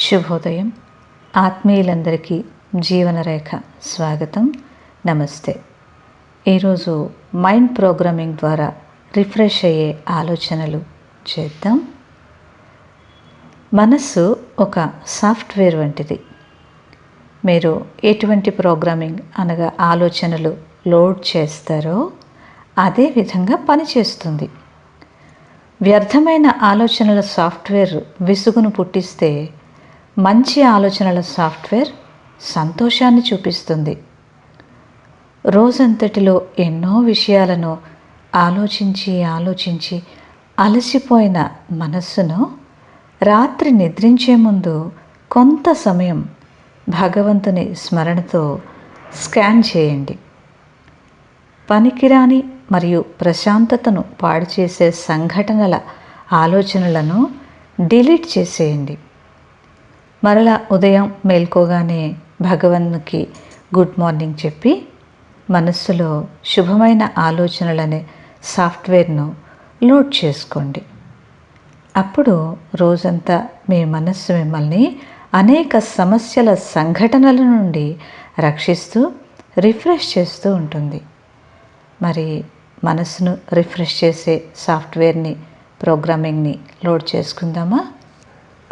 శుభోదయం. ఆత్మీయులందరికీ జీవనరేఖ స్వాగతం. నమస్తే. ఈరోజు మైండ్ ప్రోగ్రామింగ్ ద్వారా రిఫ్రెష్ అయ్యే ఆలోచనలు చేద్దాం. మనస్సు ఒక సాఫ్ట్వేర్ వంటిది. మీరు ఎటువంటి ప్రోగ్రామింగ్ అనగా ఆలోచనలు లోడ్ చేస్తారో అదే విధంగా పనిచేస్తుంది వ్యర్థమైన ఆలోచనల సాఫ్ట్వేర్ విసుగును పుట్టిస్తే మంచి ఆలోచనల సాఫ్ట్వేర్ సంతోషాన్ని చూపిస్తుంది. రోజంతటిలో ఎన్నో విషయాలను ఆలోచించి ఆలోచించి అలసిపోయిన మనస్సును రాత్రి నిద్రించే ముందు కొంత సమయం భగవంతుని స్మరణతో స్కాన్ చేయండి. పనికిరాని మరియు ప్రశాంతతను పాడు చేసే సంఘటనల ఆలోచనలను డిలీట్ చేసేయండి. మరలా ఉదయం మేల్కోగానే భగవన్కి గుడ్ మార్నింగ్ చెప్పి మనస్సులో శుభమైన ఆలోచనలనే సాఫ్ట్వేర్ను లోడ్ చేసుకోండి. అప్పుడు రోజంతా మీ మనస్సు మిమ్మల్ని అనేక సమస్యల సంఘటనల నుండి రక్షిస్తూ రిఫ్రెష్ చేస్తూ ఉంటుంది. మరి మనసును రిఫ్రెష్ చేసే సాఫ్ట్వేర్ని ప్రోగ్రామింగ్ని లోడ్ చేసుకుందామా?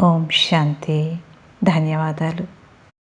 ఓం శాంతి. ధన్యవాదాలు.